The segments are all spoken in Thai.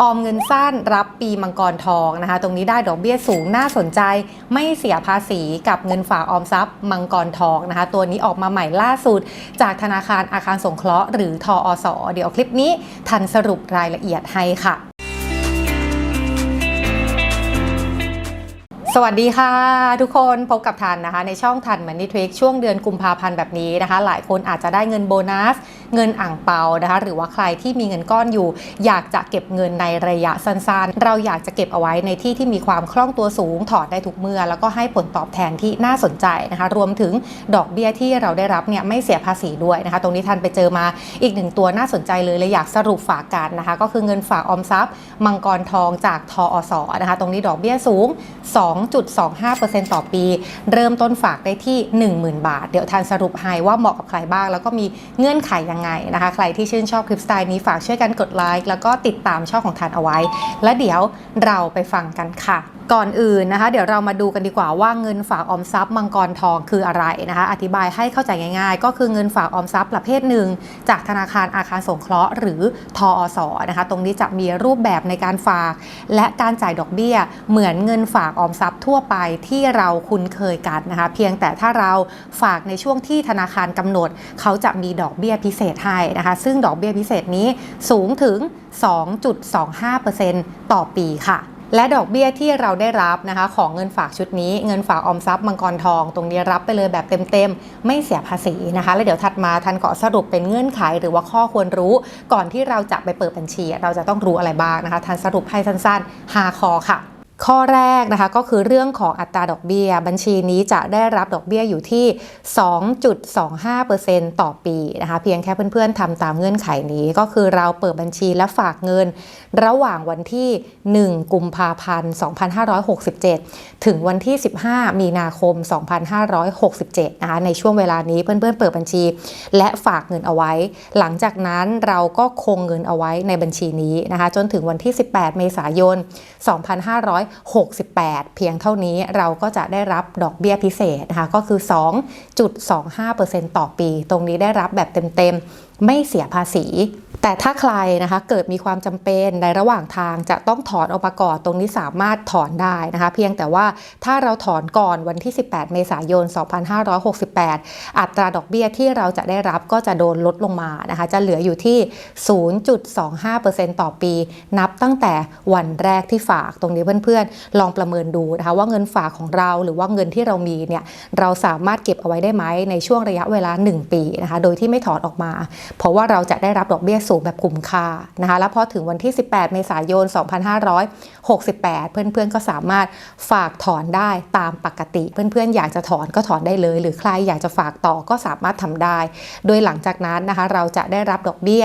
ออมเงินสั้นรับปีมังกรทองนะคะ ตรงนี้ได้ดอกเบี้ยสูงน่าสนใจ ไม่เสียภาษีกับเงินฝากออมทรัพย์มังกรทองนะคะ ตัวนี้ออกมาใหม่ล่าสุด จากธนาคารอาคารสงเคราะห์หรือทออสเดี๋ยวคลิปนี้ทันสรุปรายละเอียดให้ค่ะสวัสดีค่ะ ทุกคนพบกับทันนะคะ ในช่องทันมันนี่ทริกช่วงเดือนกุมภาพันธ์แบบนี้นะคะ หลายคนอาจจะได้เงินโบนัส เงินอ่างเปานะคะ หรือว่าใครที่มีเงินก้อนอยู่ อยากจะเก็บเงินในระยะสั้นๆ เราอยากจะเก็บเอาไว้ในที่ที่มีความคล่องตัวสูงถอดได้ทุกเมื่อ แล้วก็ให้ผลตอบแทนที่น่าสนใจนะคะ รวมถึงดอกเบี้ยที่เราได้รับเนี่ยไม่เสียภาษีด้วยนะคะ ตรงนี้ทันไปเจอมาอีกหนึ่งตัวน่าสนใจเลยเลยอยากสรุปฝากกันนะคะ ก็คือเงินฝากออมทรัพย์มังกรทองจากทออสนะคะ ตรงนี้ดอกเบี้ยสูง 2.25%ต่อปี เริ่มต้นฝากได้ที่ 10,000 บาท เดี๋ยวทันสรุปให้ว่าเหมาะกับใครบ้าง แล้วก็มีเงื่อนไขยังไงนะคะ ใครที่ชื่นชอบคลิปสไตล์นี้ฝากช่วยกันกดไลค์แล้วก็ติดตามช่องของทานเอาไว้ และเดี๋ยวเราไปฟังกันค่ะก่อนอื่นนะคะ เดี๋ยวเรามาดูกันดีกว่าว่าเงินฝากออมทรัพย์มังกรทองคืออะไรนะคะ อธิบายให้เข้าใจง่ายๆ ก็คือเงินฝากออมทรัพย์ประเภทหนึ่ง จากธนาคารอาคารสงเคราะห์ หรือทออสนะคะ ตรงนี้จะมีรูปแบบในการฝาก และการจ่ายดอกเบี้ย เหมือนเงินฝากออมทรัพย์ทั่วไปที่เราคุ้นเคยกันนะคะ เพียงแต่ถ้าเราฝากในช่วงที่ธนาคารกำหนด เขาจะมีดอกเบี้ยพิเศษให้นะคะ ซึ่งดอกเบี้ยพิเศษนี้สูงถึง 2.25%ต่อปีค่ะ และดอกเบี้ยที่เราได้รับนะคะของเงินฝากชุดนี้เงินฝากออมทรัพย์มังกรทอง ตรงนี้รับไปเลยแบบเต็มๆ ไม่เสียภาษีนะคะแล้วเดี๋ยวถัดมาทันเกาะสรุปเป็นเงื่อนไขหรือว่าข้อควรรู้ก่อนที่เราจะไปเปิดบัญชี เราจะต้องรู้อะไรบ้างนะคะทันสรุปให้สั้นๆ5ข้อค่ะ ข้อแรกนะคะก็คือเรื่องของอัตราดอกเบี้ย บัญชีนี้จะได้รับดอกเบี้ยอยู่ที่ 2.25%ต่อปีนะคะเพียงแค่เพื่อนๆทำตามเงื่อนไขนี้ ก็คือเราเปิดบัญชีและฝากเงิน ระหว่างวันที่ 1 กุมภาพันธ์ 2567 ถึงวันที่ 15 มีนาคม 2567 นะคะในช่วงเวลานี้เพื่อนๆเปิดบัญชี และฝากเงินเอาไว้ หลังจากนั้นเราก็คงเงินเอาไว้ในบัญชีนี้นะคะจนถึงวันที่ 18 เมษายน68 เพียงเท่านี้เราก็จะได้รับดอกเบี้ยพิเศษนะคะก็คือ 2.25%ต่อปี ตรงนี้ได้รับแบบเต็มๆ ไม่เสียภาษี แต่ถ้าใครนะคะเกิดมีความจำเป็นในระหว่างทางจะต้องถอนออกมาก่อนตรงนี้สามารถถอนได้นะคะ เพียงแต่ว่าถ้าเราถอนก่อนวันที่ 18 เมษายน 2568 อัตราดอกเบี้ยที่เราจะได้รับก็จะโดนลดลงมานะคะ จะเหลืออยู่ที่ 0.25%ต่อปี นับตั้งแต่วันแรกที่ฝากตรงนี้เพื่อนๆ ลองประเมินดูนะคะว่าเงินฝากของเราหรือว่าเงินที่เรามีเนี่ยเราสามารถเก็บเอาไว้ได้ไหมในช่วงระยะเวลา 1 ปีนะคะโดยที่ไม่ถอนออกมา เพราะว่าเราจะได้รับดอกเบี้ยสูงแบบคุ้มค่านะคะแล้วพอถึงวันที่ 18 เมษายน 2568 เพื่อนๆก็สามารถฝากถอนได้ตามปกติ เพื่อนๆ อยากจะถอนก็ถอนได้เลย หรือใครอยากจะฝากต่อก็สามารถทำได้ โดยหลังจากนั้นนะคะเราจะได้รับดอกเบี้ย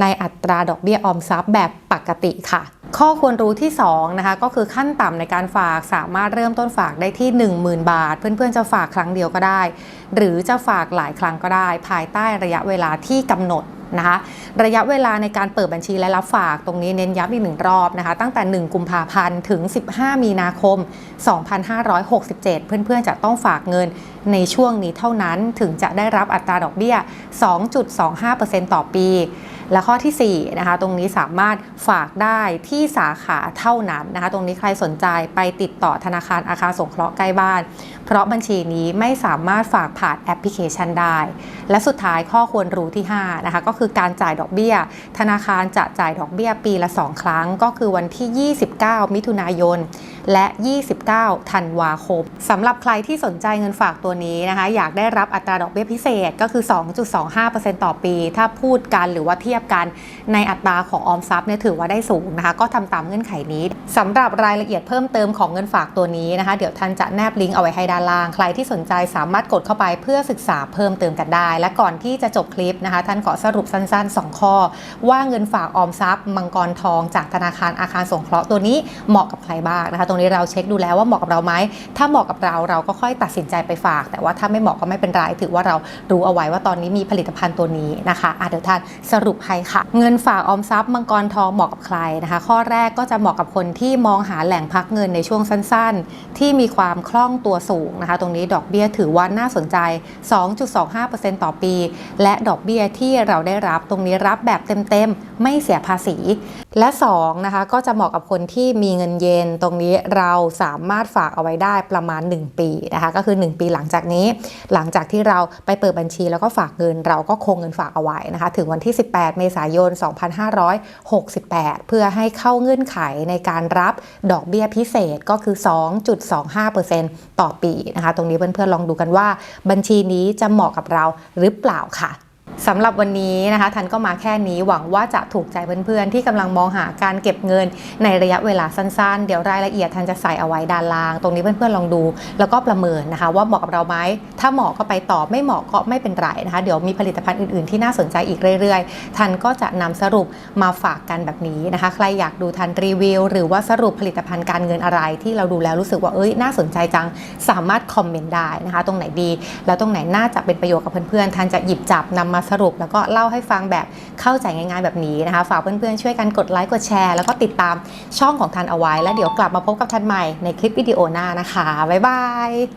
ในอัตราดอกเบี้ยออมทรัพย์แบบปกติค่ะข้อควรรู้ที่2นะคะก็คือขั้นต่ำในการฝากสามารถเริ่มต้นฝากได้ที่ 10,000 บาท เพื่อนๆจะฝากครั้งเดียวก็ได้ หรือจะฝากหลายครั้งก็ได้ ภายใต้ระยะเวลาที่กำหนด นะคะระยะเวลาในการเปิดบัญชีและรับฝากตรงนี้เน้นย้ำอีกหนึ่งรอบนะคะ ตั้งแต่ 1 กุมภาพันธ์ถึง 15 มีนาคม 2567 เพื่อนๆ จะต้องฝากเงินในช่วงนี้เท่านั้นถึงจะได้รับอัตราดอกเบี้ย 2.25%ต่อปี และข้อที่ 4 นะคะ ตรงนี้สามารถฝากได้ที่สาขาเท่านั้นนะคะ ตรงนี้ใครสนใจไปติดต่อธนาคารอาคารสงเคราะห์ใกล้บ้าน เพราะบัญชีนี้ไม่สามารถฝากผ่านแอปพลิเคชันได้ และสุดท้ายข้อควรรู้ที่ 5 นะคะ ก็คือการจ่ายดอกเบี้ย ธนาคารจะจ่ายดอกเบี้ยปีละ 2 ครั้ง ก็คือวันที่ 29 มิถุนายน และ 29 ธันวาคมสำหรับใครที่สนใจเงินฝากตัวนี้นะคะ อยากได้รับอัตราดอกเบี้ยพิเศษก็คือ 2.25%ต่อปี ถ้าพูดกันหรือว่าเทียบกันในอัตราของออมทรัพย์เนี่ยถือว่าได้สูงนะคะ ก็ทำตามเงื่อนไขนี้สำหรับรายละเอียดเพิ่มเติมของเงินฝากตัวนี้นะคะ เดี๋ยวท่านจะแนบลิงก์เอาไว้ให้ด้านล่าง ใครที่สนใจสามารถกดเข้าไปเพื่อศึกษาเพิ่มเติมกันได้ และก่อนที่จะจบคลิปนะคะ ท่านขอสรุปสั้น ๆ 2 ข้อ ว่าเงินฝากออมทรัพย์ มังกรทอง จากธนาคารอาคารสงเคราะห์ตัวนี้เหมาะกับใครบ้างนะคะ ตรงนี้เราเช็คดูแล้วว่าเหมาะกับเราไหมถ้าเหมาะกับเราเราก็ค่อยตัดสินใจไปฝาก แต่ว่าถ้าไม่เหมาะก็ไม่เป็นไรถือว่าเรารู้เอาไว้ว่าตอนนี้มีผลิตภัณฑ์ตัวนี้นะคะอะเดี๋ยวท่านสรุปภัยค่ะ เงินฝากออมทรัพย์มังกรทองเหมาะกับใครนะคะ ข้อแรกก็จะเหมาะกับคนที่มองหาแหล่งพักเงินในช่วงสั้นๆ ที่มีความคล่องตัวสูงนะคะ ตรงนี้ดอกเบี้ยถือว่าน่าสนใจ 2.25%ต่อปี และดอกเบี้ยที่เราได้รับตรงนี้รับแบบเต็มๆ ไม่เสียภาษี และ2นะคะก็จะเหมาะกับคนที่มีเงินเย็น ตรงนี้เราสามารถฝากเอาไว้ได้ประมาณ 1 ปีนะคะก็คือ 1 ปีหลังจากนี้ หลังจากที่เราไปเปิดบัญชีแล้วก็ฝากเงินเราก็คงเงินฝากเอาไว้นะคะ ถึงวันที่ 18เมษายน 2568 เพื่อให้เข้าเงื่อนไขในการรับดอกเบี้ยพิเศษก็คือ 2.25%ต่อปีนะคะ ตรงนี้เพื่อนๆลองดูกันว่าบัญชีนี้จะเหมาะกับเราหรือเปล่าค่ะ สำหรับวันนี้นะคะทันก็มาแค่นี้หวังว่าจะถูกใจเพื่อนๆ ที่กำลังมองหาการเก็บเงินในระยะเวลาสั้นๆ เดี๋ยวรายละเอียดทันจะใส่เอาไว้ด้านล่าง ตรงนี้เพื่อนๆลองดู แล้วก็ประเมินนะคะ ว่าเหมาะกับเราไหมถ้าเหมาะก็ไปต่อไม่เหมาะก็ไม่เป็นไรนะคะ เดี๋ยวมีผลิตภัณฑ์อื่นๆ ที่น่าสนใจอีกเรื่อยๆ ทันก็จะนำสรุปมาฝากกันแบบนี้นะคะ ใครอยากดูทันรีวิว หรือว่าสรุปผลิตภัณฑ์การเงินอะไร ที่เราดูแล้วรู้สึกว่าเอ้ยน่าสนใจจังสามารถคอมเมนต์ได้นะคะ ตรงไหนดี แล้วตรงไหนน่าจะเป็นประโยชน์กับเพื่อนๆทันจะหยิบจับนำมาสรุป แล้วก็เล่าให้ฟังแบบเข้าใจง่ายๆแบบนี้นะคะ ฝากเพื่อนๆช่วยกันกดไลค์กดแชร์ แล้วก็ติดตามช่องของทันเอาไว้ แล้วเดี๋ยวกลับมาพบกับทันใหม่ในคลิปวิดีโอหน้านะคะบ๊ายบาย